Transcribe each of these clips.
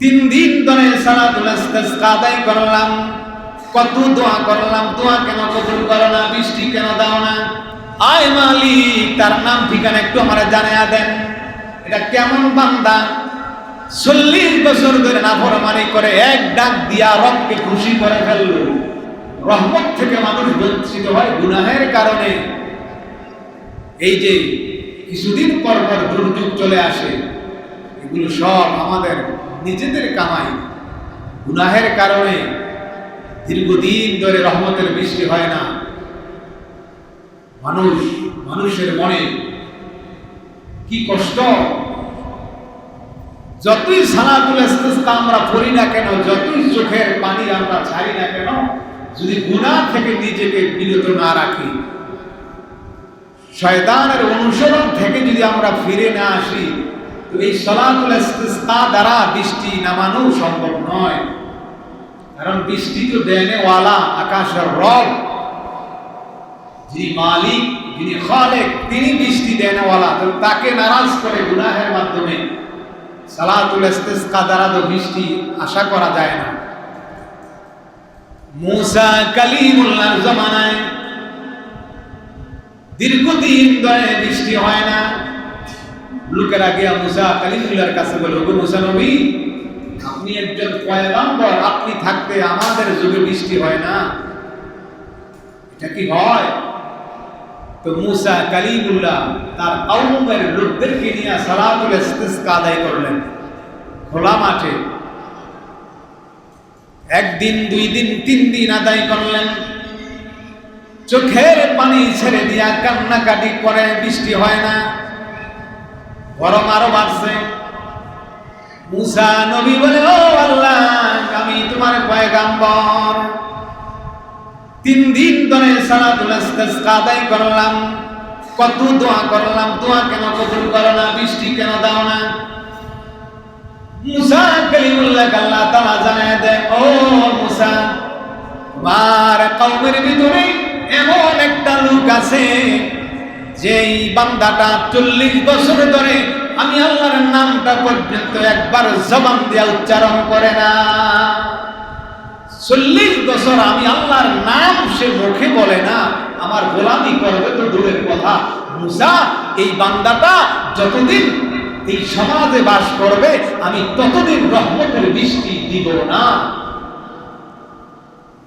তিন দিন ধরে সালাতুল ইস্তিসকা আদায় করলাম। কত দোয়া করলাম, দোয়া কেন কবুল করো না, বৃষ্টি কেন দাও না? আয় মালিক, তার নাম ঠিকানা একটু আমার জানায়া দেন। এটা কেমন বান্দা? চল্লিশ বছর ধরে নাফরমানি করে এক ডাক দিয়া রবকে খুশি করে ফেলল। রহমত থেকে মানুষ বঞ্চিত হয় গুনাহের কারণে। এই যে কিছুদিন পর পর দুর্যোগ চলে আসে এগুলো সব আমাদের নিজেদের কামাই। গুনাহের কারণে দীর্ঘদিন ধরে রহমতের বৃষ্টি হয় না। মানুষ, মানুষের মনে কি কষ্ট? যতই সালাতুল ইস্তিসকা আমরা পড়ি না কেন, যতই চোখের পানি আমরা ছাড়ি না কেন, যদি গুনাহ থেকে নিজেকে বিরত না রাখি, শয়তানের অনুসরণ থেকে যদি আমরা ফিরে না আসি এই সলাতুল ইস্তিসকা দ্বারা বৃষ্টি নামানো সম্ভব নয়। কারণ বৃষ্টি তো দেনে ওয়ালা, আকাশের রব। যিনি মালিক, যিনি খালেক, তিনি বৃষ্টি দেনেওয়ালা তো তাকে নারাজ করে গুনাহের মাধ্যমে। সালাতুল ইস্তিসকা দ্বারা তো বৃষ্টি আশা করা যায় না। মুসা কালিমুল্লাহর জামানায় দীর্ঘদিন ধরে বৃষ্টি হয় না। লোকেরা গিয়া মুসা কালিমুল্লাহর কাছে বলে ওগো মুসা নবী, আপনি একজন পয়গাম্বর, আপনি থাকতে আমাদের যুগে বৃষ্টি হয় না। এটা কি হয়? তো মুসা কালিমুল্লাহ তার কওমের লোকদেরকে নিয়ে সালাতুল ইস্তিসকা আদায় করলেন, খোলা মাঠে। একদিন, দুই দিন, তিন দিন আদায় করলেন। চোখের পানি ছেড়ে দিয়া কান্নাকাটি করে, বৃষ্টি হয় না। গরম আরও বাড়ছে। মুসা নবী বলে, ও আল্লাহ, আমি তোমার পয়গাম্বর। তিন দিন ধরে সালাতুল ইস্তিসকা আদায় করলাম। কত দোয়া করলাম, দোয়া কেন কবুল করো না, বৃষ্টি কেন দাও না? মুসা কালিমুল্লাহ আল্লাহ তাআলা জানায় দেয়, ও মুসা, তোমার কওমের ভিতরে এমন একটা লোক আছে, যেই বান্দাটা চল্লিশ বছর ধরে আমি আল্লাহর নামটা পর্যন্ত একবার জবান দিয়া উচ্চারণ করে না। চল্লিশ বছর আমি আল্লাহর নাম সে মুখে বলে না। আমার গোলামি করবে তো দূরের কথা। মুসা, এই বান্দাটা যতদিন এই সমাজে বাস করবে, আমি ততদিন রহমতের বৃষ্টি দিব না।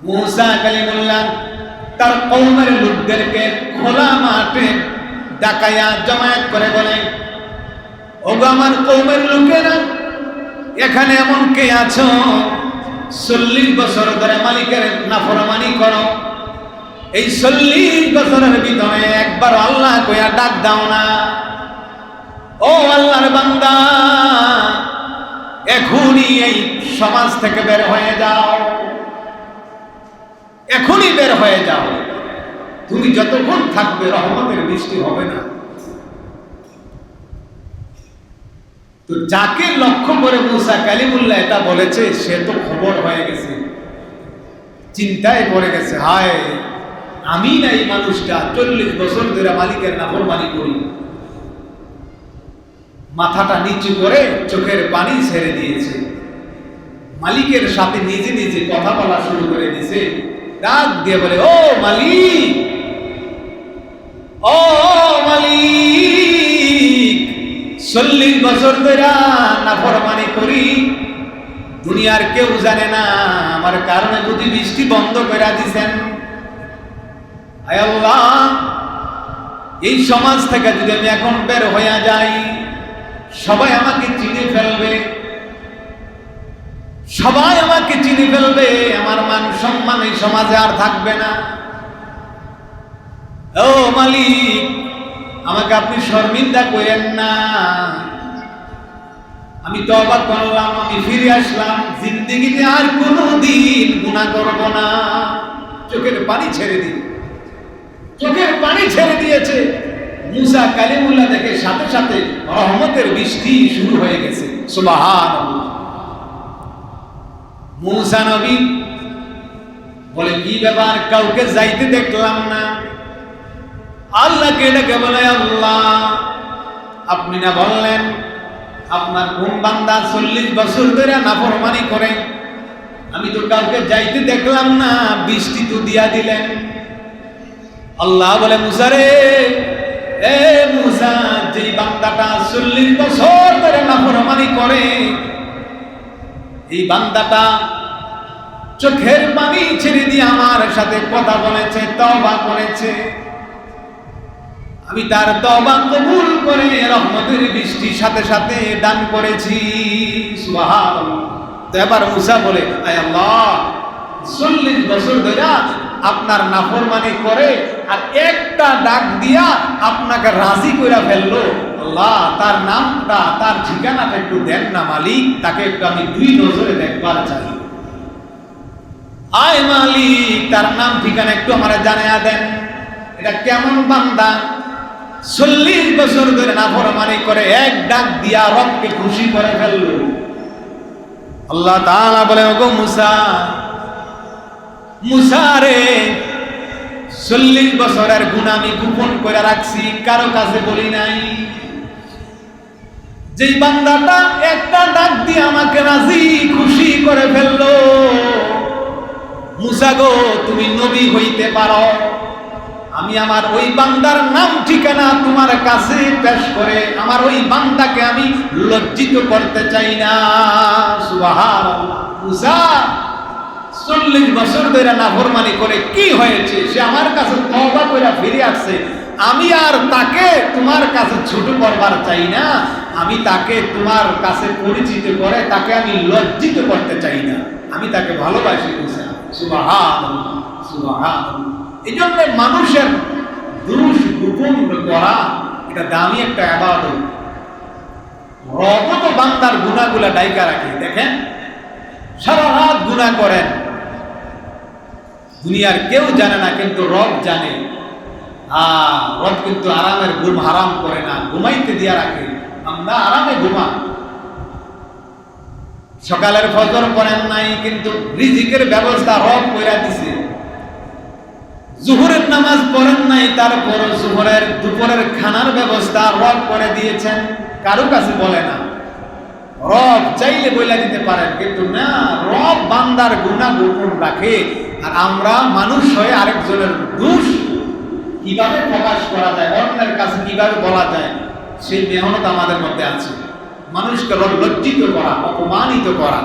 মুসা কালিমুল্লাহ তার কৌমের লোকদেরকে খোলা মাঠে ডাকাইয়া জমায়েত করে বলে ওগো আমার কৌমের লোকেরা, এখানে এমন কে আছো? চল্লিশ বছর ধরে মালিকের নাফরমানি করো। এই চল্লিশ বছরের ভিতরে একবার আল্লাহ কইয়া ডাক দাও না। ও আল্লাহর বান্দা এখনই এই সমাজ থেকে বের হয়ে যাও। এখনই বের হয়ে যাও। তুমি যতক্ষণ থাকবে রহমতের বৃষ্টি হবে না। তো যাকে লক্ষ্য করে মুসা কালিমুল্লাহ এটা বলেছে, সে তো খবর হয়ে গেছে। চিন্তায় পড়ে গেছে, হায়, আমি না এই মানুষটা চল্লিশ বছর ধরে মালিকের নাফরমানি করি। মাথাটা নিচু করে চোখের পানি ছেড়ে দিয়েছে। মালিকের সাথে নিজে নিজে কথা বলা শুরু করে দিয়েছে। ডাক দিয়ে বলে, ও মালিক! ও মালিক! চল্লিশ বছর ধরে নাফরমানি করি, দুনিয়ার কেউ জানে না, আমার কারণে যদি বৃষ্টি বন্ধ করে দিছেন। এই সমাজ থেকে যদি আমি এখন বের হইয়া যাই, সবাই আমাকে চিনে ফেলবে। সবাই আমাকে চিনে ফেলবে, আমার মান সম্মান এই সমাজে আর থাকবে না। ও মালিক আমাকে আপনি শর্মিন্দা করেন না। আমি তবা করলাম, আমি ফিরে আসলাম। জিন্দিগিতে আর কোনো দিন গুণা করব না। চোখের পানি ছেড়ে দিন। চোখের পানি ছেড়ে দিয়েছে। মুসা কালিমুল্লা দেখে সাথে সাথে রহমতের বৃষ্টি শুরু হয়ে গেছে। সুবাহান মুসা নবী বলে, কি ব্যাপার? কাউকে যাইতে দেখলাম না। আল্লাহকে ডেকে বলে, আল্লাহ, আপনি না বললেন আপনার কোন বান্দা চল্লিশ বছর ধরে নাফরমানি করে? আমি তো কাউকে যাইতে দেখলাম না, বৃষ্টি তো দিয়া দিলেন। আল্লাহ বলে মুসারে এ মুসা যে বান্দাটা চল্লিশ বছর ধরে নাফরমানি করে, এই বান্দাটা চোখের পানি ছেড়ে দিয়ে আমার সাথে কথা বলেছে তবা করেছে। আমি তার তবা কবুল করে রহমতের বৃষ্টির সাথে সাথে দান করেছি। তো এবার মুসা বলে, আয় আল্লাহ, চল্লিশ বছর ধরে আপনার নাফরমানি করে আর একটা ডাক দিয়া আপনাকে রাজি কইরা ফেলল। আল্লাহ, তার নামটা, তার ঠিকানাটা একটু দেন না মালিক, তাকে একটু আমি দুই নজরে দেখবার চাই। আয় মালিক, তার নাম ঠিকানা একটু আমার জানায়া দেন। এটা কেমন বান্দা? চল্লিশ বছর ধরে নাফরমানি করে এক ডাক দিয়া রবকে খুশি করে ফেলল। আল্লাহ তাআলা বলে, ওগো মুসা মুসা রে, চল্লিশ বছরের গুণ আমি গোপন করে রাখছি, কারও কাছে বলি নাই। যেই বান্দাটা একটা ডাক দিয়ে আমাকে রাজি, খুশি করে ফেলল, মুসা গো, তুমি নবী হইতে পারো। আমি আমার ওই বান্দার নাম ঠিকানা তোমার কাছে পেশ করে আমার ওই বান্দাকে আমি লজ্জিত করতে চাই না। চল্লিশ বছর ধরে নাফরমানি করে কি হয়েছে? সে আমার কাছে তওবা করে ফিরে আসছে। আমি আর তাকে তোমার কাছে ছোট করবার চাই না। আমি তাকে তোমার কাছে পরিচিত করে তাকে আমি লজ্জিত করতে চাই না। আমি তাকে ভালোবাসি সুবহানাল্লাহ সুবহানাল্লাহ। এই জন্য মানুষের দুষ গোপন করা এটা দামি একটা আবাদত। রবত বান্দার গুণাগুলা ডাইকা রাখে। দেখেন, সারা রাত গুণা করেন। দুনিয়ার কেউ জানে না, কিন্তু রব জানে। আহ রব কিন্তু আরামের ঘুম হারাম করে না, ঘুমাইতে দিয়া রাখে। আমরা আরামে ঘুমা সকালের ফজর করেন নাই, কিন্তু রিজিকের ব্যবস্থা রব কইরা দিছে। জুহরের নামাজ পড়েন নাই তারপর জুহরের দুপুরের খানার ব্যবস্থা রব করে দিয়েছেন, কারও কাছে বলে না। রব চাইলে বইলা দিতে পারেন, কিন্তু না, রব বান্দার গুণা গোপন রাখে, আর আমরা মানুষ হয়ে আরেকজনের দোষ কীভাবে প্রকাশ করা যায়, অন্যের কাছে কীভাবে বলা যায়, সেই মেহনত আমাদের মধ্যে আছে। মানুষকে লজ্জিত করা, অপমানিত করা।